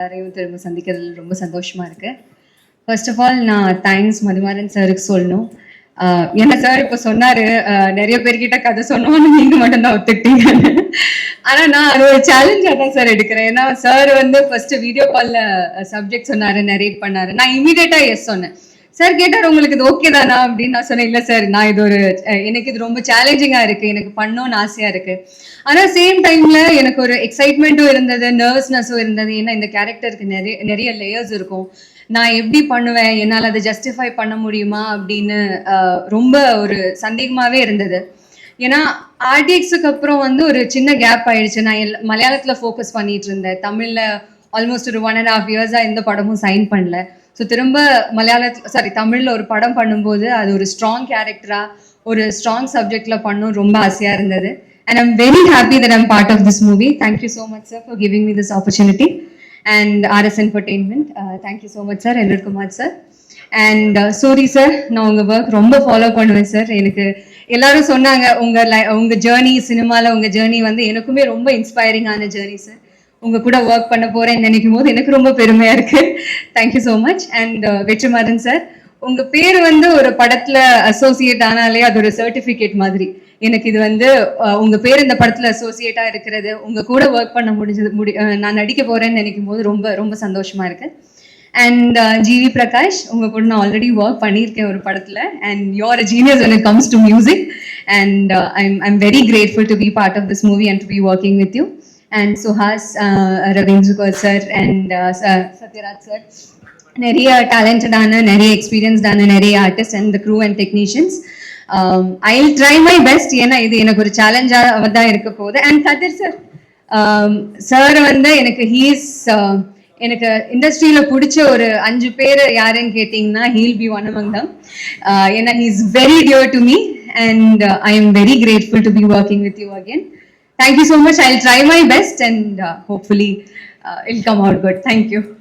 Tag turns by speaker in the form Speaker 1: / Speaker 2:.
Speaker 1: எல்லாரையும் திரும்ப சந்திக்கிறதுல ரொம்ப சந்தோஷமா இருக்கு. ஃபர்ஸ்ட் ஆஃப் ஆல் நான் தேங்க்ஸ் மதிமாறன் சாருக்கு சொல்லணும். ஆஹ் என்ன சார் இப்போ சொன்னாரு நிறைய பேர்கிட்ட கதை சொன்னோம்னு நீங்க மட்டும் தான் ஒத்துக்கிட்டீங்க ஆனா நான் அது ஒரு சேலஞ்சா தான் சார் எடுக்கிறேன். ஏன்னா சார் வந்து ஃபர்ஸ்ட் வீடியோ கால்ல சப்ஜெக்ட் சொன்னாரு நரேட் பண்ணாரு. நான் இமீடியட்டா எஸ் சொன்னேன். சார் கேட்டார் உங்களுக்கு இது ஓகே தானா? அப்படின்னு நான் சொன்னேன் இல்லை சார் நான் இது ஒரு எனக்கு இது ரொம்ப சேலஞ்சிங்காக இருக்கு. எனக்கு பண்ணணும்னு ஆசையாக இருக்கு. ஆனால் சேம் டைம்ல எனக்கு ஒரு எக்ஸைட்மெண்ட்டும் இருந்தது நர்வஸ்னஸும் இருந்தது. ஏன்னா இந்த கேரக்டருக்கு நிறைய நிறைய லேயர்ஸ் இருக்கும். நான் எப்படி பண்ணுவேன்? என்னால் அதை ஜஸ்டிஃபை பண்ண முடியுமா? அப்படின்னு ரொம்ப ஒரு சந்தேகமாகவே இருந்தது. ஏன்னா ஆர்டிஎக்ஸுக்கு அப்புறம் வந்து ஒரு சின்ன கேப் ஆயிடுச்சு. நான் எல் மலையாளத்தில் ஃபோக்கஸ் பண்ணிட்டு இருந்தேன். தமிழில் ஆல்மோஸ்ட் ஒரு ஒன் அண்ட் ஹாஃப் இயர்ஸாக எந்த படமும் சைன் பண்ணல. ஸோ திரும்ப மலையாளத்தில் சாரி தமிழில் ஒரு படம் பண்ணும்போது அது ஒரு ஸ்ட்ராங் கேரக்டரா ஒரு ஸ்ட்ராங் சப்ஜெக்ட்ல பண்ணும் ரொம்ப ஆசையாக இருந்தது. And I'm very happy that I'm part of this movie thank you so much sir for giving me this opportunity and RS entertainment thank you so much sir Elvarkumar sir and sorry sir நான் உங்கள் work ரொம்ப follow பண்ணுவேன் sir எனக்கு எல்லாரும் சொன்னாங்க உங்கள் லை உங்கள் journey சினிமாவில் உங்கள் ஜேர்னி வந்து எனக்குமே ரொம்ப இன்ஸ்பைரிங்கான ஜேர்னி சார் உங்க கூட ஒர்க் பண்ண போறேன்னு நினைக்கும் போது எனக்கு ரொம்ப பெருமையா இருக்கு. Thank you so much and Vetrimaaran sir உங்க பேர் வந்து ஒரு படத்துல அசோசியேட் ஆனாலே அது ஒரு சர்டிபிகேட் மாதிரி. எனக்கு இது வந்து உங்க பேர் இந்த படத்துல அசோசியேட்டா இருக்கிறது உங்க கூட ஒர்க் பண்ண முடிஞ்சது முடி நான் நடிக்க போறேன்னு நினைக்கும் போது ரொம்ப ரொம்ப சந்தோஷமா இருக்கு. அண்ட் ஜிவி பிரகாஷ் உங்க கூட நான் ஆல்ரெடி ஒர்க் பண்ணியிருக்கேன் ஒரு படத்துல. And you are a genius when it comes to music. And uh, I'm very grateful to be part of this movie and to be working with you and Suhas Suhas sir and Sathyaraj sir நிறைய டேலண்டடான நிறைய எக்ஸ்பீரியன்ஸ்டான நிறைய artist and crew and technicians I try my best ஏன்னா இது எனக்கு ஒரு சேலஞ்சாக தான் இருக்க போகுது. அண்ட் கதிர் சார் சார் வந்து எனக்கு ஹீஸ் எனக்கு இண்டஸ்ட்ரியில் பிடிச்ச ஒரு அஞ்சு பேர் யாருன்னு கேட்டிங்கன்னா he'll be one among them ஏன்னா he is very dear to me and I am very grateful to be working with you again thank you so much. I'll try my best and uh, hopefully uh, it'll come out good. Thank you.